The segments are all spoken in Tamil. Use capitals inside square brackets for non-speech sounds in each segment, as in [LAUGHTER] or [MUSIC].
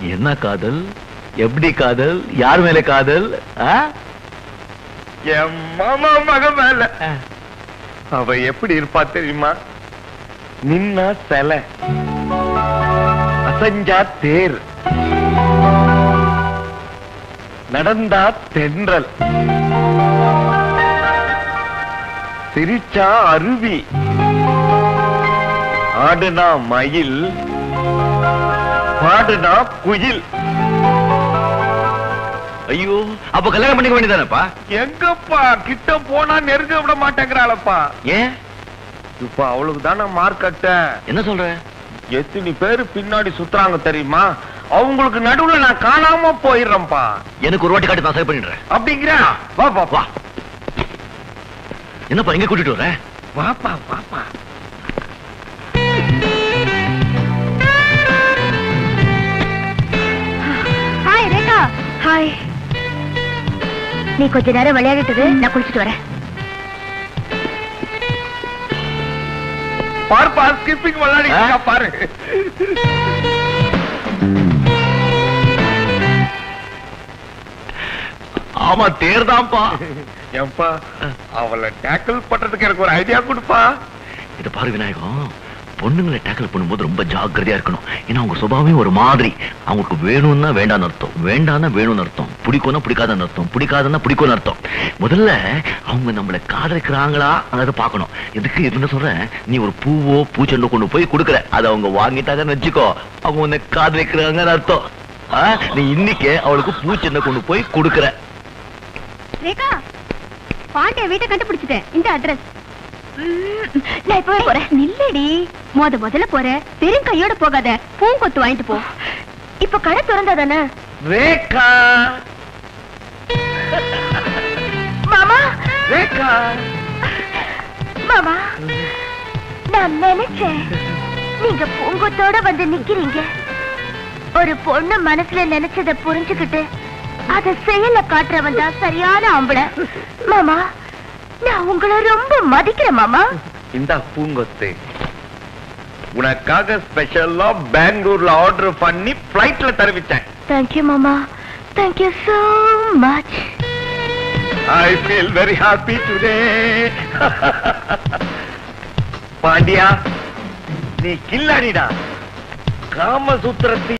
என்ன காதல்? எப்படி காதல்? யார் மேல காதல்? என் மாமா மக மேல. அவ எப்படி இருப்பா தெரியுமா? நின்னா சிலை. அசஞ்சா தேர். நடந்தா தென்றல். சிரிச்சா அருவி. ஆடுனா மயில். பாடுனா குயில். ஐயோ அப்ப கல்யாணம் பண்ணிக்க வேண்டியதானப்பா? எங்கப்பா? கிட்ட போனா நெருங்க விட மாட்டேங்கிறாளப்பா. ஏன்? இப்ப அவளுக்கு தானே மார்க்கெட்ட என்ன சொல்ற? எத்தனை பேரு பின்னாடி சுத்துறாங்க தெரியுமா? அவங்களுக்கு நடுவுல நான் காணாம போயிடுறேன்ப்பா. எனக்கு ஒரு வாட்டி காட்டி நான் சரி பண்ணிடுறேன். அப்படிங்கிற? வா வா. வா. என்னப்பா எங்க கூட்டிட்டு வர? வாப்பா வாப்பா. ஹாய் நீ கொஞ்ச நேரம் விளையாடிட்டு நான் குளிச்சிட்டு வரேன். பாருப்பா ஸ்கிப்பிங் விளையாடி ஆ? பாரு. ஆமா தேர்தான்ப்பா. ஏன்பா அவளை டேக்கிள் பண்றதுக்கு எனக்கு ஒரு ஐடியா கொடுப்பா. இது பாரு விநாயகம். பொண்ணுங்களை டேக்கிள் பண்ணும்போது ரொம்ப ஜாக்கிரதையா இருக்கணும். ஏன்னா அவங்க சுபாவமே ஒரு மாதிரி. அவங்களுக்கு வேணும்னா வேண்டாம்னு அர்த்தம். வேண்டாம்னா வேணும்னு அர்த்தம். பிடிக்கும்னா பிடிக்காத அர்த்தம். பிடிக்காதுன்னா பிடிக்கும்னு அர்த்தம். முதல்ல அவங்க நம்மளை காதலிக்கிறாங்களா? அதை பார்க்கணும். எதுக்கு என்ன சொல்றேன்? நீ ஒரு பூவோ பூச்செண்டோ கொண்டு போய் கொடுக்குற அதை அவங்க வாங்கிட்டாங்கன்னு வச்சுக்கோ. அவங்க உன்னை காதலிக்கிறாங்கன்னு அர்த்தம். நீ இன்னைக்கு அவளுக்கு பூச்செண்டை கொண்டு போய் கொடுக்குற. ரேகா பாண்டிய வீட்டை கண்டுபிடிச்சிட்டேன். இந்த அட்ரஸ் நான் இப்ப போறேன். நில்லடி. மொத முதல்ல போற. வெறும் கையோட போகாத. பூங்கொத்து வாங்கிட்டு போ. இப்ப கடை திறந்தா தானே ரேகா. மாமா? ரேகா. மாமா நான் நினைச்சேன். நீங்க பூங்கொத்தோட வந்து நிக்கிறீங்க. ஒரு பொண்ணு மனசுல நினைச்சத புரிஞ்சுக்கிட்டு அத செயல்ல காட்டுறவன் தான் சரியான ஆம்பளை. மாமா நான் உங்களை ரொம்ப மதிக்கிறேன் மாமா. இந்த பூங்கொத்து. உனக்காக ஸ்பெஷலா பெங்களூர்ல ஆர்டர் பண்ணி பிளைட்ல தருவிச்சேன். தேங்க்யூ மாமா. Thank you so much I feel very happy today Pandiya நீ கில்லாடிடா. காமசூத்திரத்தை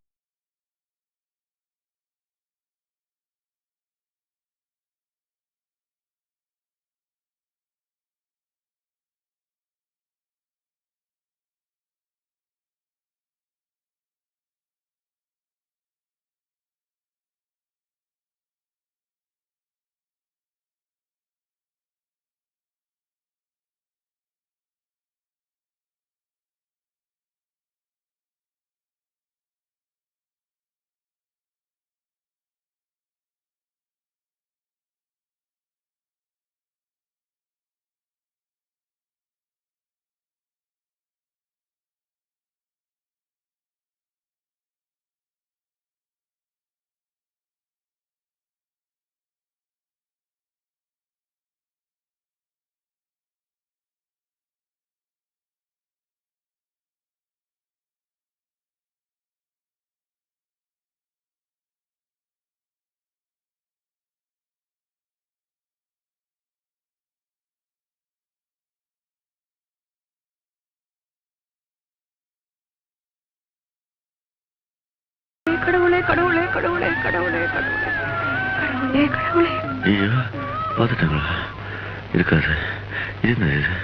கடவுளே கடவுளே கடவுளே கடவுளே கடவுளே. கடவுளே கடவுளே. ஐயோ பார்த்துட்டாங்களா? இருக்காது. இது என்ன இது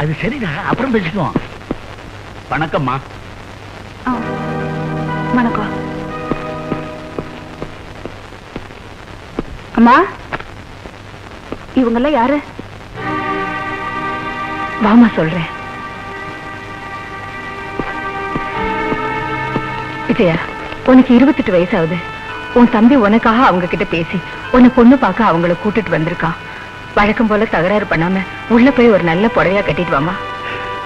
அது சரிடா அப்புறம் பேசிக்குவோம். வணக்கம்மா. வணக்கம். அம்மா இவங்கெல்லாம் யாரு? வாமா சொல்றேன். விஜயா உனக்கு இருபத்தெட்டு வயசாகுது. உன் தம்பி உனக்காக அவங்க கிட்ட பேசி உன்னை பொண்ணு பார்க்க அவங்கள கூட்டிட்டு வந்திருக்கான். வழக்கம் போல தகராறு பண்ணாம உள்ள போய் ஒரு நல்ல புடவையா கட்டிட்டு வாமா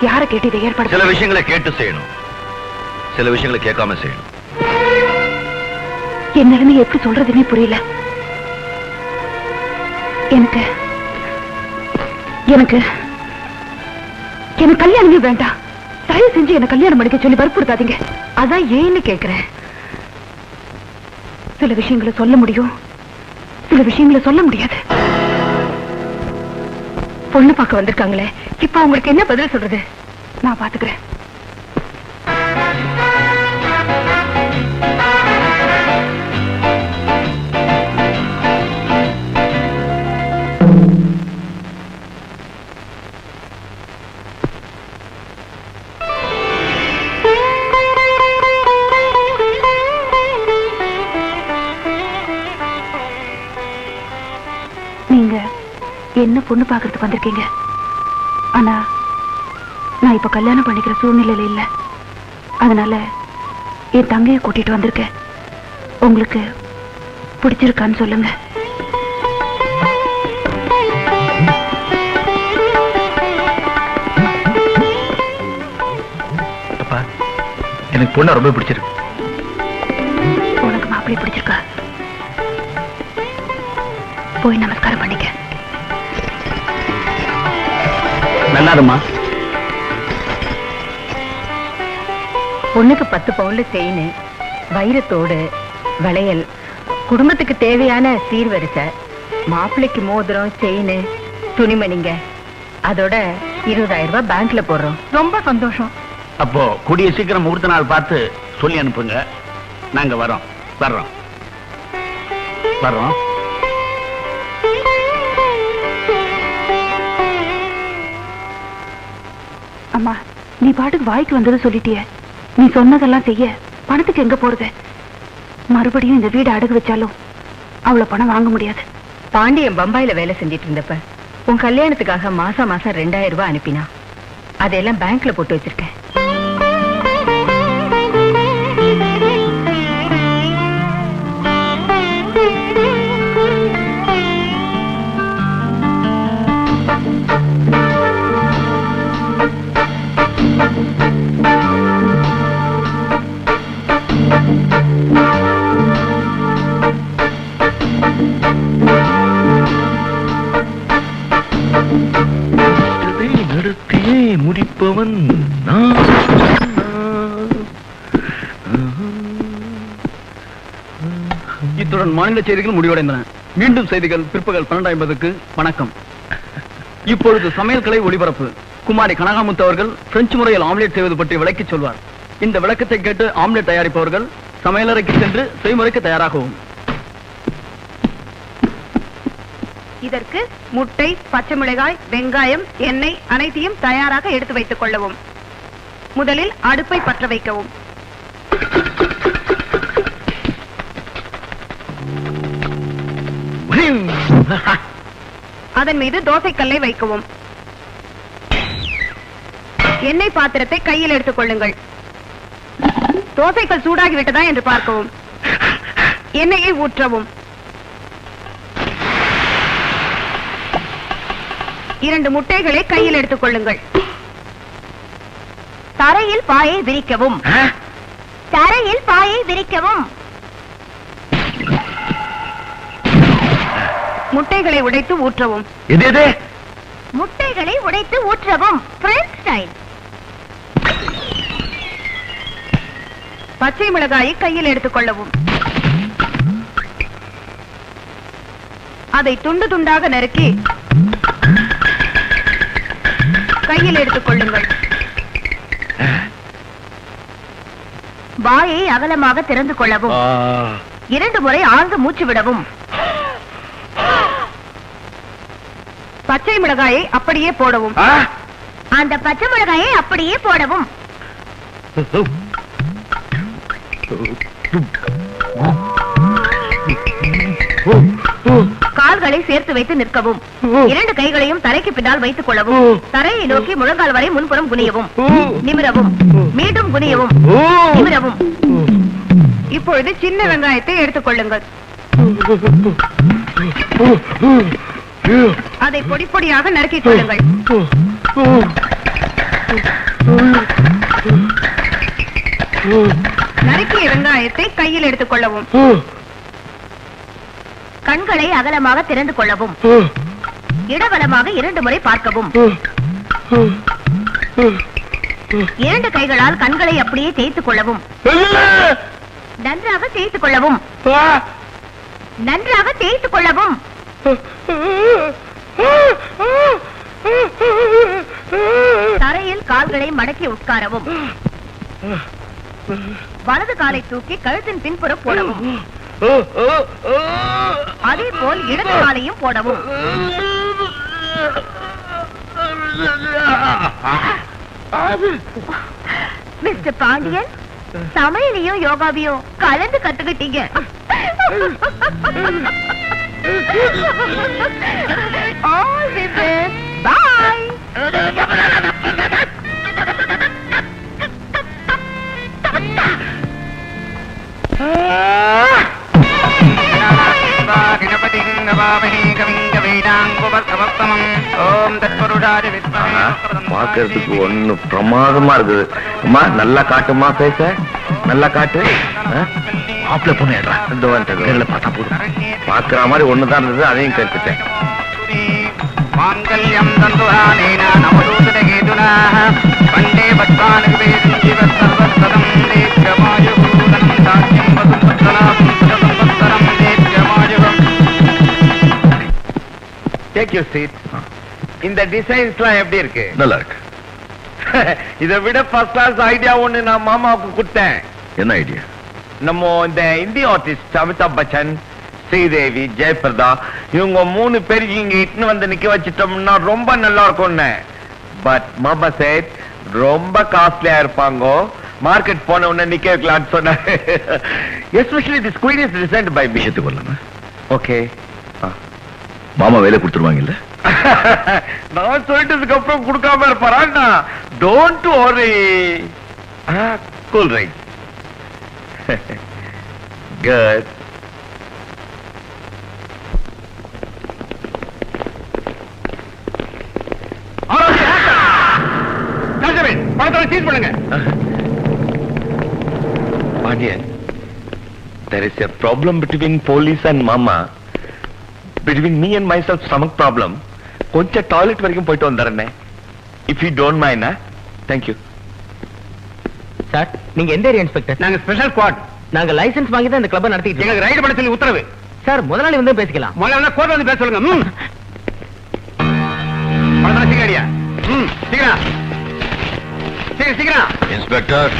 யார கேட்டு இதை ஏற்பாடு சில விஷயங்களை கேட்டு செய்யணும். சில விஷயங்களை கேட்காம செய்யணும். என் நிலைமை எப்படி சொல்றதுன்னே புரியல. எனக்கு எனக்கு எனக்கு கல்யாணமே வேண்டாம். தயவு செஞ்சு என்ன கல்யாணம் பண்ணிக்க சொல்லி வற்புறுத்தாதீங்க. அதான் ஏன்னு கேட்கிறேன். சில விஷயங்களை சொல்ல முடியும். சில விஷயங்களை சொல்ல முடியாது. பொண்ணு பார்க்க வந்திருக்காங்களே. இப்ப அவங்களுக்கு என்ன பதில் சொல்றது? நான் பாத்துக்கிறேன். என்ன பொண்ணு பாக்குறதுக்கு வந்திருக்கீங்க? ஆனா நான் இப்ப கல்யாணம் பண்ணிக்கிற சூழ்நிலையில இல்ல. அதனால என் தங்கைய கூட்டிட்டு வந்திருக்கேன். உங்களுக்கு பிடிச்சிருக்கான்னு சொல்லுங்க. எனக்கு பொண்ணை ரொம்ப பிடிச்சிருக்கு. உனக்கு மாப்பிள்ளை பிடிச்சிருக்கா? போய் நமஸ்காரம் நல்லாருமா பொண்ணுக்கு பத்து பவுன்ல செயின் வைரத்தோடு வளையல். குடும்பத்துக்கு தேவையான சீர்வரிசை. மாப்பிள்ளைக்கு மோதிரம் செயின் துணிமணிங்க. அதோட இருபதாயிரம் ரூபாய் பேங்க்ல போடுறோம். ரொம்ப சந்தோஷம். அப்போ கூடிய சீக்கிரம் முகூர்த்த நாள் பார்த்து சொல்லி அனுப்புங்க. நாங்க வரோம். வர்றோம். வர்றோம். அம்மா நீ பாட்டுக்கு வாய்க்கு வந்ததை சொல்லிட்டிய. நீ சொன்னதெல்லாம் செய்ய பணத்துக்கு எங்க போறது? மறுபடியும் இந்த வீடு அடகு வச்சாலும் அவ்வளவு பணம் வாங்க முடியாது. பாண்டியன் பம்பாயில வேலை செஞ்சிட்டு இருந்தப்ப உன் கல்யாணத்துக்காக மாசம் மாசம் ரெண்டாயிரம் ரூபாய் அனுப்பினா அதையெல்லாம் பேங்க்ல போட்டு வச்சிருக்கேன். மாநில செய்திகள் முடிவடைந்தன. மீண்டும் செய்திகள் பிற்பகல் பன்னெண்டு ஐம்பதுக்கு வணக்கம். இப்பொழுது சமையல் கலை ஒளிபரப்பு. குமாரி கனகாமுத்து அவர்கள் பிரெஞ்சு முறையில் ஆம்லேட் செய்வது பற்றி விளக்கிச் சொல்வார். இந்த விளக்கத்தை கேட்டு ஆம்லேட் தயாரிப்பவர்கள் சமையலறைக்கு சென்று செய்முறைக்கு தயாராகவும். இதற்கு முட்டை பச்சை மிளகாய் வெங்காயம் எண்ணெய் அனைத்தையும் தயாராக எடுத்து வைத்துக் கொள்ளவும். முதலில் அடுப்பை பற்ற வைக்கவும். [LAUGHS] அதன் மீது தோசைக்கல்லை வைக்கவும். எண்ணெய் பாத்திரத்தை கையில் எடுத்துக் கொள்ளுங்கள். தோசைக்கல் சூடாகி விட்டதா என்று பார்க்கவும். எண்ணெயை ஊற்றவும். இரண்டு முட்டைகளை கையில் எடுத்துக் கொள்ளுங்கள். தரையில் பாயை விரிக்கவும். தரையில் பாயை விரிக்கவும். முட்டைகளை உடைத்து ஊற்றவும். எது எது? முட்டைகளை உடைத்து ஊற்றவும். பிரெஞ்ச் ஸ்டைல் பச்சை மிளகாயை கையில் எடுத்துக் கொள்ளவும். அதை துண்டு துண்டாக நறுக்கி கையில் எடுத்துக் கொள்ளுங்கள். வாயை அகலமாக திறந்து கொள்ளவும். இரண்டு முறை ஆழ்ந்து மூச்சு விடவும். பச்சை மிளகாயை அப்படியே போடவும். அந்த பச்சை மிளகாயை அப்படியே போடவும். கால்களை சேர்த்து வைத்து நிற்கவும். இரண்டு கைகளையும் தரைக்கு பின்னால் வைத்துக் கொள்ளவும். தரையை நோக்கி முழங்கால் வரை முன்புறம் குனியவும். நிமிரவும். மீண்டும் குனியவும். நிமிரவும். இப்பொழுது சின்ன வெங்காயத்தை எடுத்துக் கொள்ளுங்கள். அதை பொடி பொடியாக நறுக்கிக் கொள்ளுங்கள். நறுக்கிய வெங்காயத்தை கையில் எடுத்துக் கொள்ளவும். கண்களை அகலமாக திறந்து கொள்ளவும். இடவலமாக இரண்டு முறை பார்க்கவும். இரண்டு கைகளால் கண்களை அப்படியே தேய்த்துக் கொள்ளவும். நன்றாக தேய்த்துக் கொள்ளவும். நன்றாக தேய்த்துக் கொள்ளவும். தரையில் கால்களை மடக்கி உட்காரவும். வலது காலை தூக்கி கழுத்தின் பின்புறம் போடவும். அதே போல் இடது காலையும் போடவும். மிஸ்டர் பாண்டியன் சமையலையும் யோகாவையும் கலந்து கத்துக்கிட்டீங்க. All the best. Bye. பாக்குறதுக்கு ஒண்ணு பிரமாதமா இருக்குது அம்மா நல்லா காட்டுமா பேச நல்லா காட்டு மாப்பிள்ள பொண்ணு இந்த பார்த்தா போதும். பாக்குற மாதிரி ஒண்ணுதான் இருந்தது அதையும் கேட்டுட்டேன். மாங்கல்யம் நவதூதனகேதுனா பண்டே பத்மானுக்கு வேதம் ஜீவத் சர்வசதம் தேஜமாயுபூதனம் சாட்சியம் வசுபத்தனாம் சுதசம்பத்தரம் தேஜமாயுகம் டேக் யூ சீட் இந்த டிசைன்ஸ்லாம் எப்படி இருக்கு? நல்லா இருக்கு. [LAUGHS] இதை விட ஃபர்ஸ்ட் கிளாஸ் ஐடியா ஒண்ணு நான் மாமாவுக்கு கொடுத்தேன். என்ன ஐடியா நம்ம இந்த இந்தி ஆர்டிஸ்ட் அமிதாப் பச்சன் ஸ்ரீதேவி ஜெயபிரதா இவங்க மூணு பேருக்கு இங்க இட்டுன்னு வந்து நிக்க வச்சிட்டோம்னா ரொம்ப நல்லா இருக்கும்னு பட் மாமா சேட் ரொம்ப காஸ்ட்லியா இருப்பாங்க மார்க்கெட் போன உடனே நிக்க வைக்கலாம்னு சொன்னாரு especially this queen is designed by me வரலாமா ஓகே மாமா வேலை கொடுத்துருவாங்கல்ல நான் சொல்லிட்டதுக்கு அப்புறம் கொடுக்காம இருப்பாரா don't worry. Cool right Good. there is a problem between police and mama. Between me and myself, stomach problem. கொஞ்சம் டாய்லெட் வரைக்கும் போயிட்டு வந்துடுறேன் if you don't mind thank you sir நீங்க எந்த ஏரியா இன்ஸ்பெக்டர் நாங்க ஸ்பெஷல் ஸ்குவாட் நாங்க லைசென்ஸ் வாங்கி தான் இந்த கிளப்பை நடத்திட்டு இருக்கோம். எங்களுக்கு ரைடு பண்ண சொல்லி உத்தரவு. சார் முதலாளி வந்து பேசிக்கலாம். முதல்ல வந்து கோர்ட் வந்து பேச சொல்லுங்க. ம். பணத்தை சீக்கிரம் அடியா. ம் சீக்கிரம். சீக்கிரம் சீக்கிரம். இன்ஸ்பெக்டர்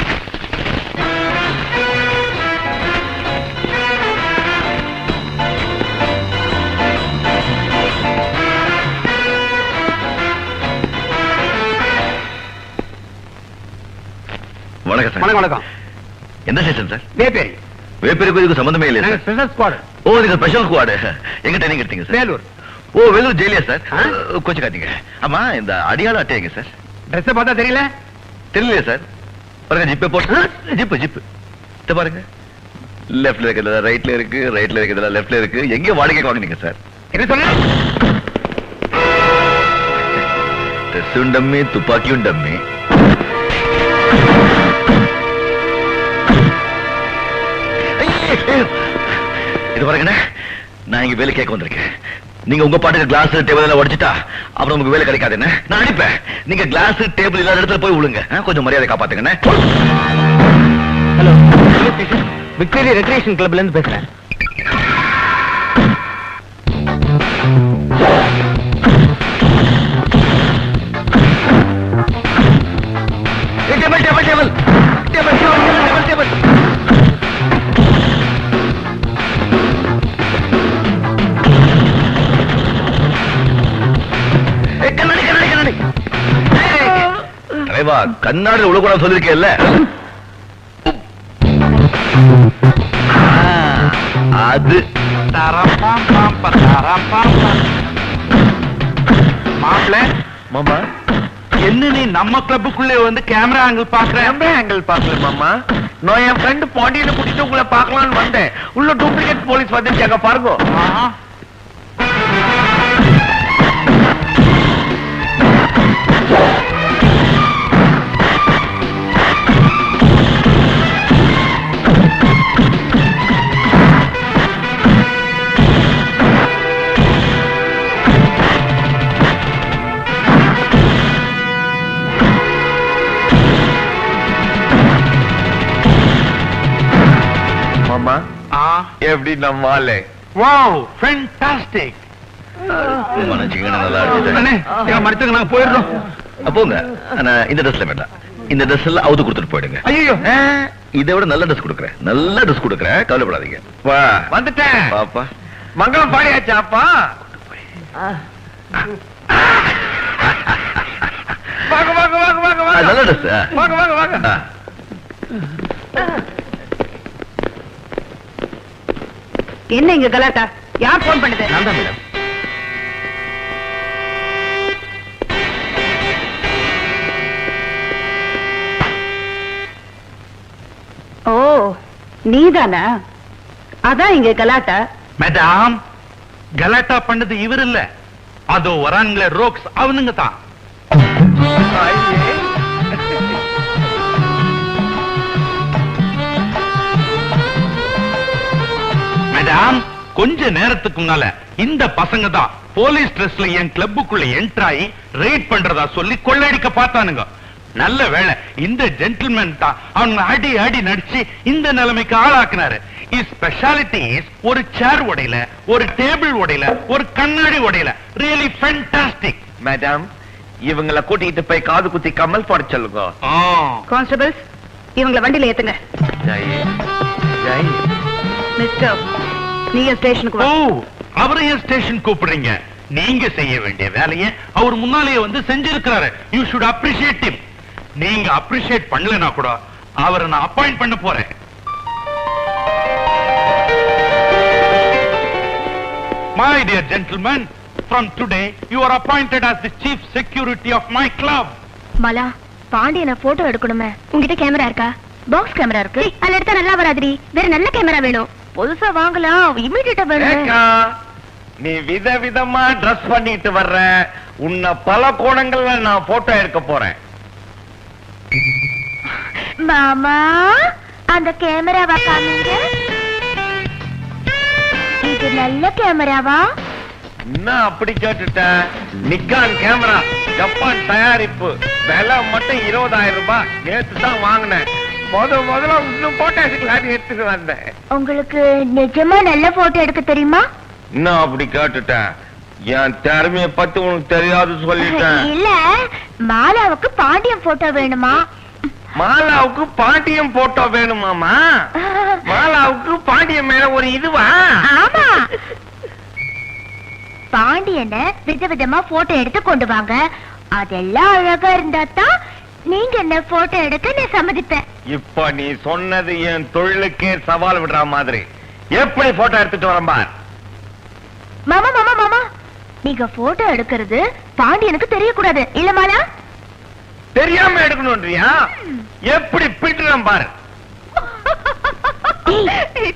வணக்கம் சார் வணக்கம் வணக்கம். எந்த ஸ்டேஷன் சார் வேப்பேரி. வேப்பேருக்கு இதுக்கு சம்பந்தமே நாங்க சார் ஸ்பெஷல் ஸ்குவாட் ஓ நீங்க ஸ்பெஷல் ஸ்குவாடு எங்க ட்ரைனிங் எடுத்தீங்க சார் வேலூர். ஓ வேலூர் ஜெயிலியா சார்? கொஞ்சம் காத்தீங்க ஆமா இந்த அடியாள அட்டையங்க சார் ட்ரெஸ் பார்த்தா தெரியல? தெரியலையா சார் பாருங்க ஜிப்பே போட்டு ஜிப்பு ஜிப்பு இத பாருங்க. லெஃப்ட்ல இருக்கிறதுல ரைட்ல இருக்கு ரைட்ல இருக்கிறதுல லெஃப்ட்ல இருக்கு. எங்க வாடகைக்கு வாங்குனீங்க சார் என்ன சொன்ன ட்ரெஸ்ஸும் [LAUGHS] டம்மி துப்பாக்கியும் டம்மி [LAUGHS] இது பாருங்கண்ணே நான் இங்க வேலை கேட்க வந்திருக்கேன். நீங்க உங்க பாட்டுக்கு கிளாஸ் டேபிள் எல்லாம் உடைச்சிட்டா அப்புறம் உங்களுக்கு வேலை கிடைக்காதுன்னு நான் அடிப்பேன். நீங்க கிளாஸ் டேபிள் இல்லாத இடத்துல போய் விழுங்க. கொஞ்சம் மரியாதை காப்பாத்துங்க ஹலோ விக்டோரியா ரெக்ரேஷன் கிளப்ல இருந்து பேசுறேன். கண்ணாடி உள்ள சொல்லிருக்கேல்ல ஆ, அது. மாப்பிள்ள மாமா. என்ன நீ நம்ம கிளப்புக்குள்ளே வந்து கேமரா ஆங்கிள் பாக்குற கேமரா ஆங்கிள் பாக்கல மாமா. நான் என் ஃப்ரெண்ட் பாண்டியில கூட்டிட்டு உங்களை பார்க்கலாம்னு வந்தேன். உள்ள டூப்ளிகேட் போலீஸ் வந்துருச்சாங்க பாருங்க. எப்படி நம்ம ஆளு? வாவ் ஃபேண்டாஸ்டிக் மன்னிச்சுக்கங்க, நல்லா இருந்துச்சு. அண்ணே எங்க மரத்துக்கு நாங்க போயிடுறோம். போங்க. ஆனா இந்த ட்ரெஸ்ல வேண்டாம் இந்த ட்ரெஸ் எல்லாம் அவுத்து கொடுத்துட்டு போயிடுங்க. ஐயோ இதை விட நல்ல ட்ரெஸ் கொடுக்குறேன். நல்ல ட்ரெஸ் கொடுக்குறேன். கவலைப்படாதீங்க. வா. வந்துட்டேன். பாப்பா. மங்களம் பாடியாச்சா அப்பா? வாங்க வாங்க வாங்க வாங்க ஆ, வாங்க நல்ல ட்ரெஸ் வாங்க வாங்க வாங்க. என்ன இங்க கலாட்டா? யார் போன் பண்ணுது? நான் தான் மேடம். ஓ நீதானா? அதான் இங்க கலாட்டா. மேடம் கலாட்டா பண்ணது இவர் இல்ல. அதோ வரான்களே ரோக்ஸ் அவனுங்க தான். மேடம் கொஞ்ச நேரத்துக்கு முன்னால இந்த பசங்க தான் போலீஸ் ட்ரெஸ்ல என் கிளப்புக்குள்ள என்டர் ஆகி ரெய்ட் பண்றதா சொல்லி கொள்ளையடிக்க பார்த்தானுங்க. நல்ல வேளை இந்த ஜென்டில்மேன் தான் அவங்க அடி அடி நடிச்சு இந்த நிலைமைக்கு ஆளாக்குனாரு. ஸ்பெஷாலிட்டி ஒரு சேர் உடையில ஒரு டேபிள் உடையில ஒரு கண்ணாடி உடையில. ரியலி ஃபேண்டாஸ்டிக் மேடம் இவங்கள கூட்டிட்டு போய் காது குத்தி கமல் போட சொல்லுங்க. கான்ஸ்டபிள்ஸ் இவங்கள வண்டியில ஏத்துங்க. ஜெய் ஜெய். மிஸ்டர் நீங்க ஸ்டேஷனுக்கு ஓ வா அவரையும் ஸ்டேஷன் கூப்பிடுறீங்க? நீங்க செய்ய வேண்டிய வேலையை அவர் முன்னாலேயே வந்து செஞ்சிருக்கிறாரு. You should appreciate him. நீங்க அப்ரிஷியேட் பண்ணலனா கூட அவரை நான் அப்பாயிண்ட் பண்ண போறேன். My dear gentlemen, from today you are appointed as the chief security of my club. Mala பாண்டியனை போட்டோ எடுக்கணுமே. உங்ககிட்ட கேமரா இருக்கா? பாக்ஸ் கேமரா இருக்கு. அதுல எடுத்தா நல்லா வராதுடி. வேற நல்ல கேமரா வேணும். புதுசா வாங்கலாம். இமிடியேட்டா வேணும். நீ வித விதமா ட்ரெஸ் பண்ணிட்டு வர்ற. உன்னை பல கோணங்கள்ல நான் போட்டோ எடுக்க போறேன். மாமா அந்த கேமராவா காமிங்க இது நல்ல கேமராவா? என்ன அப்படி கேட்டுட்ட? Nikon camera. ஜப்பான் தயாரிப்பு. விலை மட்டும் இருபதாயிரம் ரூபாய். நேத்து தான் வாங்கினேன். முத முதல்ல இன்னும் போட்டோ எடுக்கலான்னு எடுத்துட்டு வந்தேன். உங்களுக்கு நிஜமா நல்ல போட்டோ எடுக்க தெரியுமா? என்ன அப்படி கேட்டுட்ட என் திறமைய பத்தி உனக்கு தெரியாது சொல்லிட்டேன். இல்ல மாலாவுக்கு பாண்டியன் போட்டோ வேணுமா? மாலாவுக்கு பாண்டியம் போட்டோ வேணுமாமா [LAUGHS] மாலாவுக்கு பாண்டியம் மேல ஒரு இதுவா? ஆமா. பாண்டியனை விதவிதமா போட்டோ எடுத்து கொண்டு வாங்க. அதெல்லாம் அழகா இருந்தா தான் நீங்க என்ன போட்டோ எடுக்க நான் சம்மதிப்பேன். இப்ப நீ சொன்னது என் தொழிலுக்கே சவால் விடுற மாதிரி. எப்படி போட்டோ எடுத்துட்டு வரேன் பார்? மாமா மாமா மாமா. நீங்க போட்டோ எடுக்கிறது பாண்டியனுக்கு தெரியக்கூடாது. இல்ல மாலா? தெரியாம எடுக்கணும்ன்றியா? எப்படி பிட்டுறேன் பாரு.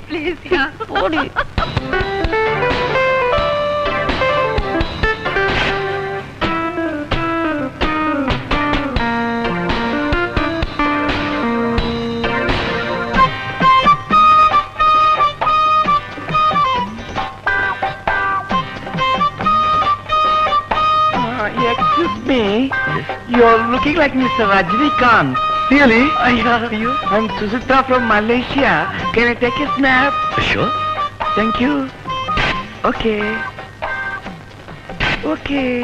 ப்ளீஸ் போடி. Looking like Mr. Rajnikant really I'm Susita from Malaysia can I take a snap Sure. Thank you. Okay. Okay.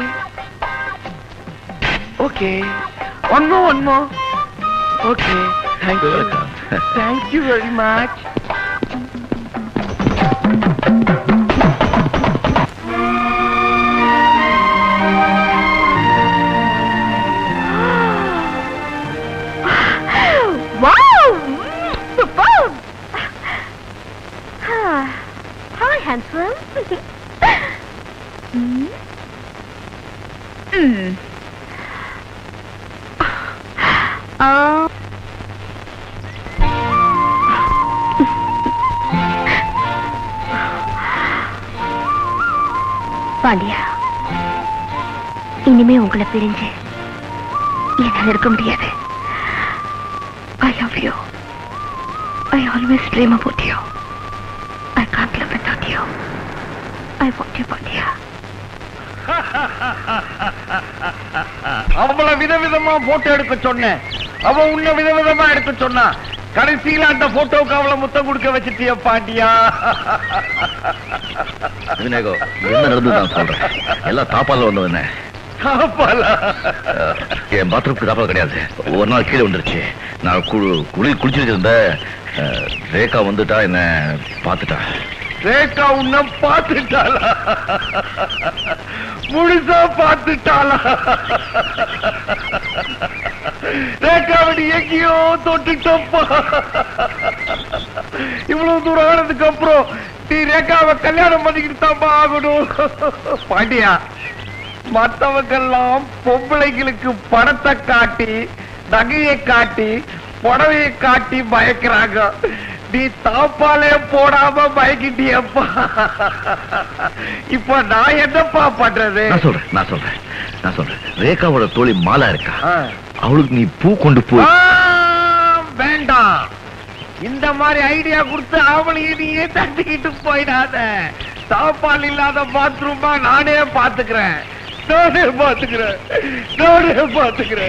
Okay. One more, one more. Okay. Thank you. [LAUGHS] Thank you very much. பிரிஞ்சு என்னால் இருக்க முடியாது I love you. I always dream about you. I can't live without you. I want you, Pandya. [LAUGHS] அவள விதவிதமா போட்டோ எடுக்க சொன்னேன் அவ உன்ன விதவிதமா எடுக்க சொன்னா கடைசியில அந்த போட்டோவுக்கு அவளை முத்தம் கொடுக்க வச்சிட்டிய பாண்டியா [LAUGHS] என்ன நடந்தது நான் சொல்றேன் எல்லாம் தாப்பால? அஹ், என் பாத்ரூம்க்கு தாப்பால் கிடையாது. ஒரு நாள் கீழே வந்துருச்சு நான் குளி குளி குளிச்சுட்டு இருந்தேன் அஹ், ரேகா வந்துட்டா என்ன பார்த்துட்டா. ரேகா உன்ன பார்த்துட்டாளா? முழுசா பார்த்துட்டாளா? ரேகாவடி எங்கேயோ தொட்டுட்டப்பா. இவ்வளவு தூரம் ஆனதுக்கு அப்புறம் நீ ரேகாவை கல்யாணம் பண்ணிக்கிட்டு தான் ஆகணும். பாண்டியா மத்தவங்கெல்லாம் பொம்பளைங்களுக்கு பணத்தை காட்டி நகையை காட்டி புடவையை காட்டி பயக்கிறாங்க. நீ தாப்பாலே போடாம பயக்கிட்டியப்பா. இப்ப நான் என்னப்பா பண்றது? நான் சொல்றேன் நான் சொல்றேன் நான் சொல்றேன். ரேகாவோட தோழி மாலா இருக்கா. அவளுக்கு நீ பூ கொண்டு போய் ஆ, வேண்டாம். இந்த மாதிரி ஐடியா கொடுத்து அவளையும் நீயே தட்டிக்கிட்டு போயிடாத. தாப்பால் இல்லாத பாத்ரூமா நானே பாத்துக்கிறேன் நானே பாத்துக்கிறேன். நானே பாத்துக்கிறேன்.